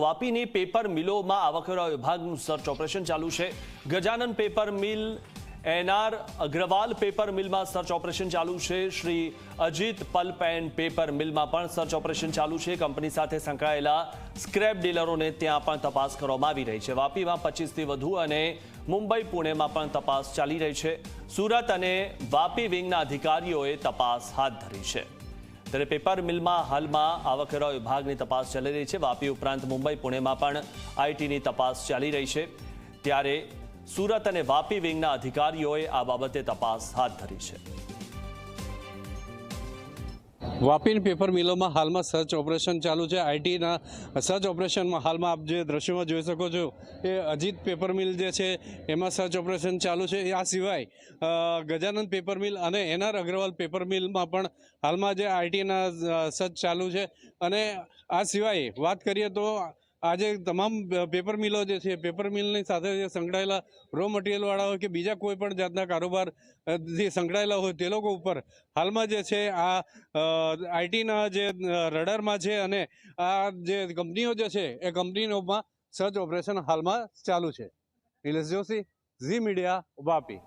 વાપીની paper મિલોમાં આવકવેરા વિભાગનું search operation ચાલુ છે. Gajanan paper mill NR Agarwal paper મિલમાં search operation ચાલુ છે. Shri Ajit pulp and paper મિલમાં પણ સર્ચ ઓપરેશન ચાલુ છે. કંપની સાથે સંકળાયેલા સ્ક્રેપ ડીલરોને ત્યાં પણ તપાસ કરવામાં આવી રહી છે. વાપીમાં પચીસથી વધુ અને મુંબઈ પુણેમાં પણ તપાસ ચાલી રહી છે. સુરત અને વાપી વિંગના અધિકારીઓએ તપાસ હાથ ધરી છે. ત્યારે પેપર મિલમાં હાલમાં આવકવેરા વિભાગની તપાસ ચાલી રહી છે. વાપી ઉપરાંત મુંબઈ, પુણેમાં પણ આઈટીની તપાસ ચાલી રહી છે. ત્યારે સુરત અને વાપી વિંગના અધિકારીઓએ આ બાબતે તપાસ હાથ ધરી છે. વાપીન પેપર મિલોમાં હાલમાં સર્ચ ઓપરેશન ચાલુ છે. આઈટીના સર્ચ ઓપરેશનમાં હાલમાં આપ જે દ્રશ્યોમાં જોઈ શકો છો, એ અજીત પેપર મિલ જે છે, એમાં સર્ચ ઓપરેશન ચાલુ છે. આ સિવાય ગજાનંદ પેપર મિલ અને એનઆર અગ્રવાલ પેપર મિલમાં પણ હાલમાં જે આઈટીના સર્ચ ચાલુ છે. અને આ સિવાય વાત કરીએ તો આજે તમામ પેપર મિલો જે છે, પેપર મિલની સાથે જે સંકળાયેલા રો મટીરિયલવાળા હોય કે બીજા કોઈ પણ જાતના કારોબાર જે સંકળાયેલા હોય તે લોકો ઉપર હાલમાં જે છે, આ આઈટીના જે રડરમાં છે અને આ જે કંપનીઓ જે છે, એ કંપનીઓમાં સર્ચ ઓપરેશન હાલમાં ચાલુ છે. Nilesh Joshi, Zee media, Vapi.